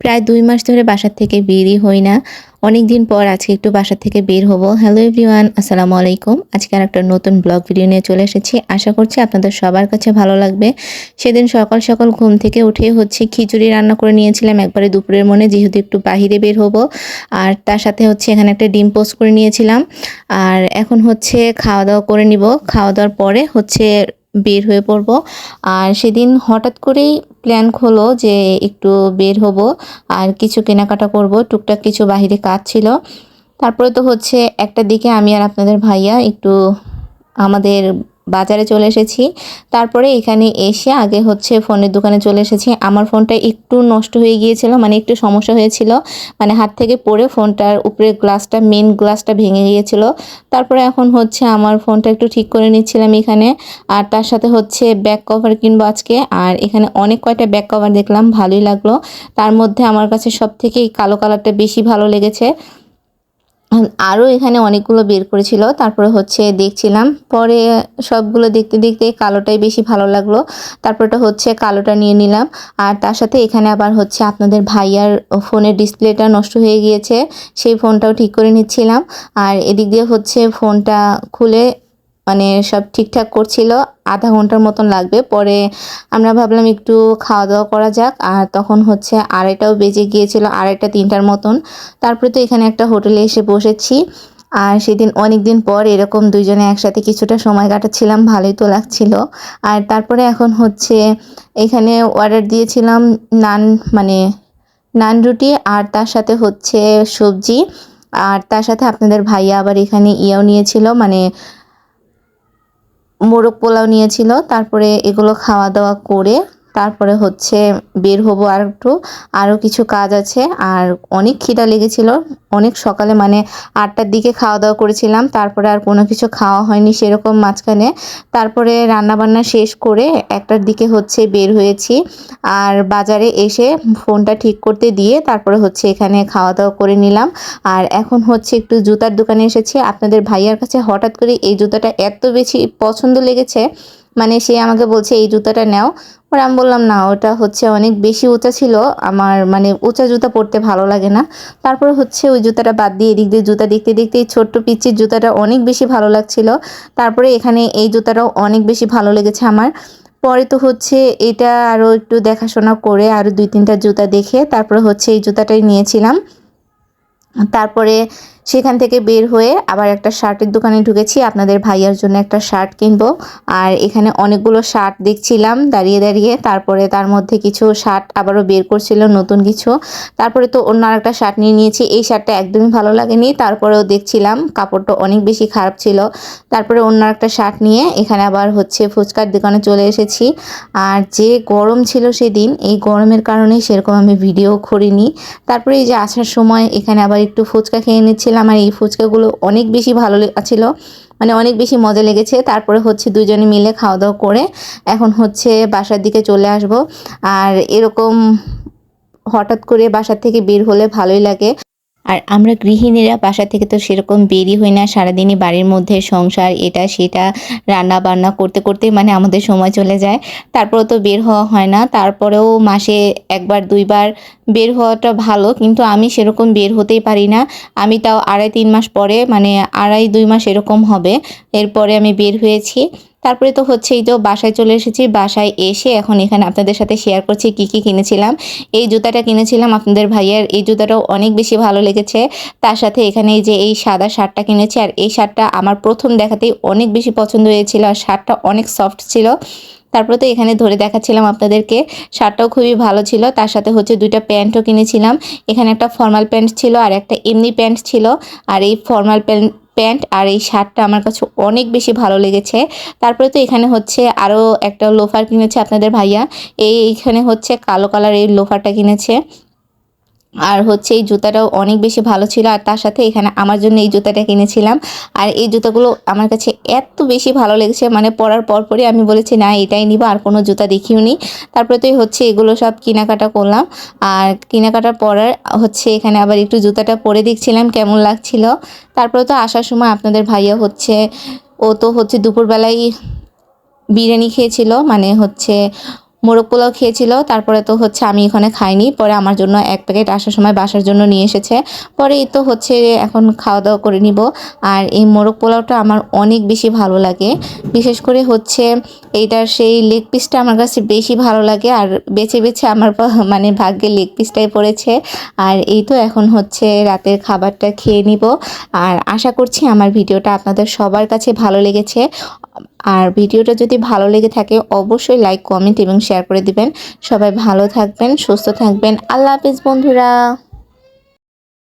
প্রায় দুই মাস ধরে বাসার থেকে বেরই হই না। অনেক দিন পর আজকে একটু বাসা থেকে বের হব। হ্যালো এভরিওয়ান আসসালামু আলাইকুম। আজকে আর একটা নতুন ব্লগ ভিডিও নিয়ে চলে এসেছি। আশা করছি আপনাদের সবার কাছে ভালো লাগবে। সেদিন সকাল সকাল ঘুম থেকে উঠে হচ্ছে খিচুড়ি রান্না করে নিয়েছিলাম। একবারে দুপুরের মনে যেহেতু একটু বাহিরে বের হব। আর তার সাথে হচ্ছে এখানে একটা ডিম পোস্ট করে নিয়েছিলাম। আর এখন হচ্ছে খাওয়া দাওয়া করে নিব। খাওয়া দাওয়ার পরে হচ্ছে বের হয়ে পড়ব। আর সেদিন হঠাৎ করেই প্ল্যান হলো যে একটু বের হব আর কিছু কেনাকাটা করব। টুকটাক কিছু বাহিরে কাজ ছিল। তারপরে তো হচ্ছে একটা দিকে আমি আর আপনাদের ভাইয়া একটু আমাদের বাজারে চলে এসেছি। তারপরে এখানে এসে আগে হচ্ছে ফোনের দোকানে চলে এসেছি। আমার ফোনটা একটু নষ্ট হয়ে গিয়েছিল মানে একটু সমস্যা হয়েছিল। মানে হাত থেকে পড়ে ফোনটার উপরে গ্লাসটা মেন গ্লাসটা ভেঙে গিয়েছিল। তারপরে এখন হচ্ছে আমার ফোনটা একটু ঠিক করে নিচ্ছিলাম এখানে। আর তার সাথে হচ্ছে ব্যাক কভার কিনবো আজকে। আর এখানে অনেক কয়টা ব্যাক কভার দেখলাম, ভালোই লাগল। তার মধ্যে আমার কাছে সব থেকে কালো কালারটা বেশি ভালো লেগেছে। আরও এখানে অনেকগুলো বের করেছিল। তারপরে হচ্ছে দেখছিলাম, পরে সবগুলো দেখতে দেখতে কালোটাই বেশি ভালো লাগল। তারপরটা হচ্ছে কালোটা নিয়ে নিলাম। আর তার সাথে এখানে আবার হচ্ছে আপনাদের ভাইয়ার ফোনের ডিসপ্লেটা নষ্ট হয়ে গিয়েছে, সেই ফোনটাও ঠিক করে নিচ্ছিলাম। আর এদিক দিয়ে হচ্ছে ফোনটা খুলে মানে সব ঠিকঠাক করছিল, আধা ঘণ্টার মতন লাগবে। পরে আমরা ভাবলাম একটু খাওয়া দাওয়া করা যাক। আর তখন হচ্ছে আড়াইটাও বেজে গিয়েছিল, আড়াইটা তিনটার মতন। তারপরে তো এখানে একটা হোটেলে এসে বসেছি। আর সেদিন অনেক দিন পর এরকম দুইজনে একসাথে কিছুটা সময় কাটাচ্ছিলাম, ভালোই তো লাগছিল। আর তারপরে এখন হচ্ছে এখানে অর্ডার দিয়েছিলাম নান মানে নান রুটি আর তার সাথে হচ্ছে সবজি। আর তার সাথে আপনাদের ভাইয়া আবার এখানে ইয়েও নিয়েছিল মানে মোরগ পোলাও নিয়েছিল তারপরে এগুলো খাওয়া দাওয়া করে তারপরে হচ্ছে বের হব আর একটু আরও কিছু কাজ আছে। আর অনেক খিদা লেগেছিল, অনেক সকালে মানে আটটার দিকে খাওয়া দাওয়া করেছিলাম, তারপরে আর কোনো কিছু খাওয়া হয়নি সেরকম মাঝখানে। তারপরে রান্নাবান্না শেষ করে একটার দিকে হচ্ছে বের হয়েছি। আর বাজারে এসে ফোনটা ঠিক করতে দিয়ে তারপরে হচ্ছে এখানে খাওয়া দাওয়া করে নিলাম। আর এখন হচ্ছে একটু জুতার দোকানে এসেছি। আপনাদের ভাইয়ার কাছে হঠাৎ করে এই জুতাটা এত বেশি পছন্দ লেগেছে মানে সে আমাকে বলছে, এই জুতাটা নাও। পরে আমি বললাম, না, ওটা হচ্ছে অনেক বেশি উঁচা ছিল। আমার মানে উঁচা জুতা পরতে ভালো লাগে না। তারপর হচ্ছে ওই জুতাটা বাদ দিয়ে এদিক দিয়ে জুতা দেখতে দেখতে এই ছোট্ট পিচির জুতাটা অনেক বেশি ভালো লাগছিল। তারপরে এখানে এই জুতাটাও অনেক বেশি ভালো লেগেছে আমার। পরে তো হচ্ছে এটা আরও একটু দেখাশোনা করে আরও দুই তিনটা জুতা দেখে তারপরে হচ্ছে এই জুতাটাই নিয়েছিলাম। তারপরে সেখান থেকে বের হয়ে আবার একটা শার্টের দোকানে ঢুকেছি। আপনাদের ভাইয়ার জন্য একটা শার্ট কিনবো। আর এখানে অনেকগুলো শার্ট দেখছিলাম দাঁড়িয়ে দাঁড়িয়ে। তারপরে তার মধ্যে কিছু শার্ট আবারও বের করছিল, নতুন কিছু। তারপরে তো অন্য আরেকটা শার্ট নিয়ে নিয়েছি। এই শার্টটা একদমই ভালো লাগেনি। তারপরেও দেখছিলাম কাপড়টা অনেক বেশি খারাপ ছিল। তারপরে অন্য একটা শার্ট নিয়ে এখানে আবার হচ্ছে ফুচকার দোকানে চলে এসেছি। আর যে গরম ছিল সেদিন, এই গরমের কারণে সেরকম আমি ভিডিও করিনি। তারপরে এই যে আসার সময় এখানে আবার একটু ফুচকা খেয়ে নিচ্ছিলাম। আমার এই ফুচকাগুলো অনেক বেশি ভালো ছিল মানে অনেক বেশি মজা লেগেছে। তারপরে হচ্ছে দুজনে মিলে খাওয়া দাওয়া করে এখন হচ্ছে বাসার দিকে চলে আসব। আর এরকম হঠাৎ করে বাসার থেকে বের হলে ভালোই লাগে। আর আমরা গৃহিণীরা বাসা থেকে তো সেরকম বেরই হই না, সারাদিনই বাড়ির মধ্যে সংসার, এটা সেটা রান্না বান্না করতে করতে মানে আমাদের সময় চলে যায়। তারপরে তো বের হওয়া হয় না, তারপরেও মাসে একবার, দুইবার বের হওয়াটা ভালো, কিন্তু আমি সেরকম বের হতেই পারি না। আমি তাও আড়াই, তিন মাস পরে মানে আড়াই, দুই মাস এরকম হবে, এরপরে আমি বের হয়েছি। তারপরে তো হচ্ছে এই তো বাসায় চলে এসেছি, বাসায় এসে এখন এখানে আপনাদের সাথে শেয়ার করছি কি কি কিনেছিলাম। এই জুতাটা কিনেছিলাম আপনাদের ভাইয়ের, এই জুতাটাও অনেক বেশি ভালো লেগেছে। তার সাথে এখানে যে এই সাদা শার্টটা কিনেছি, আর এই শার্টটা আমার প্রথম দেখাতেই অনেক বেশি পছন্দ হয়েছিল, আর শার্টটা অনেক সফট ছিল। তারপরে তো এখানে ধরে দেখাচ্ছিলাম আপনাদেরকে, শার্টটাও খুবই ভালো ছিল। তার সাথে হচ্ছে দুইটা প্যান্টও কিনেছিলাম। এখানে একটা ফর্মাল প্যান্ট ছিল, আর একটা এমনি প্যান্ট ছিল। আর এই ফর্মাল প্যান্ট প্যান্ট আর এই শার্টটা আমার কাছে অনেক বেশি ভালো লেগেছে। তারপরে তো এখানে হচ্ছে আরও একটা লোফার কিনেছে আপনাদের ভাইয়া। এই এইখানে হচ্ছে কালো কালার এই লোফারটা কিনেছে। আর হচ্ছে এই জুতাটাও অনেক বেশি ভালো ছিল, আর তার সাথে এখানে আমার জন্য এই জুতাটা কিনেছিলাম। আর এই জুতাগুলো আমার কাছে এত বেশি ভালো লেগেছে মানে পরার পরপরই আমি বলেছি, না, এটাই নিব, আর কোনো জুতা দেখিও নি। তারপরে তো হচ্ছে এগুলো সব কেনাকাটা করলাম। আর কেনাকাটা পরার হচ্ছে এখানে আবার একটু জুতাটা পরে দেখছিলাম, কেমন লাগছিল। তারপরে তো আসার সময় আপনাদের ভাইয়া হচ্ছে, ও তো হচ্ছে দুপুরবেলায় বিরিয়ানি খেয়েছিল মানে হচ্ছে মোরগ পোলাও খেয়েছিল। তারপরে তো হচ্ছে আমি এখানে খাইনি। পরে আমার জন্য এক প্যাকেট আসার সময় বাসার জন্য নিয়ে এসেছে। পরে এই তো হচ্ছে এখন খাওয়া দাওয়া করে নিব। আর এই মোরগ পোলাওটা আমার অনেক বেশি ভালো লাগে। বিশেষ করে হচ্ছে এইটার সেই লেগ পিসটা আমার কাছে বেশি ভালো লাগে। আর বেছে বেছে আমার মানে ভাগ্যে লেগ পিসটাই পড়েছে। আর এই তো এখন হচ্ছে রাতের খাবারটা খেয়ে নিব। আর আশা করছি আমার ভিডিওটা আপনাদের সবার কাছে ভালো লেগেছে। আর ভিডিওটা যদি ভালো লেগে থাকে, অবশ্যই লাইক কমেন্ট এবং শেয়ার করে দিবেন। সবাই ভালো থাকবেন, সুস্থ থাকবেন। আল্লাহ হাফিজ বন্ধুরা।